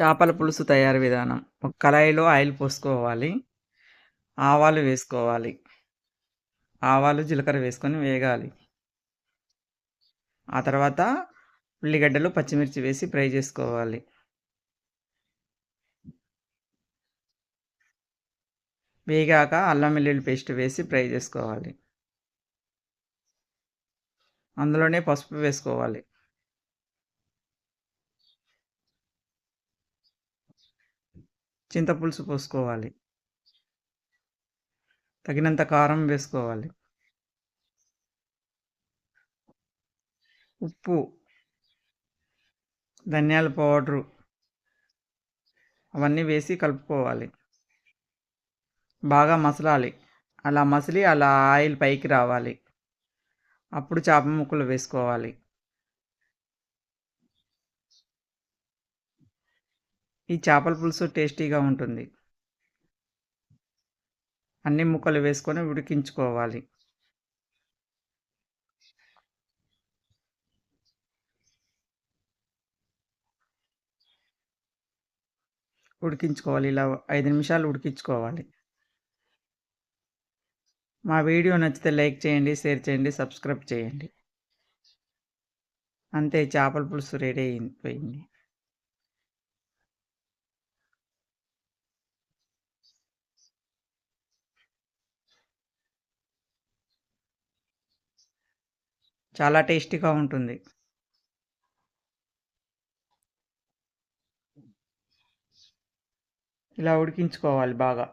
చేపల పులుసు తయారు విధానం. ఒక కళాయిలో ఆయిల్ పోసుకోవాలి. ఆవాలు వేసుకోవాలి. ఆవాలు జీలకర్ర వేసుకొని వేగాలి. ఆ తర్వాత ఉల్లిగడ్డలు పచ్చిమిర్చి వేసి ఫ్రై చేసుకోవాలి. వేగాక అల్లం వెల్లుల్లి పేస్ట్ వేసి ఫ్రై చేసుకోవాలి. అందులోనే పసుపు వేసుకోవాలి. చింతపులుసు పోసుకోవాలి. తగినంత కారం వేసుకోవాలి. ఉప్పు ధనియాల పౌడరు అవన్నీ వేసి కలుపుకోవాలి. బాగా మసలాలి. అలా మసిలి అలా ఆయిల్ పైకి రావాలి. అప్పుడు చేప ముక్కలు వేసుకోవాలి. ఈ చేపల పులుసు టేస్టీగా ఉంటుంది. అన్ని ముక్కలు వేసుకొని ఉడికించుకోవాలి. ఉడికించుకోవాలి. ఇలా ఐదు నిమిషాలు ఉడికించుకోవాలి. మా వీడియో నచ్చితే లైక్ చేయండి షేర్ చేయండి సబ్స్క్రైబ్ చేయండి. అంతే చేపల పులుసు రెడీ అయిపోయింది చాలా టేస్టీగా ఉంటుంది. ఇలా ఉడికించుకోవాలి బాగా.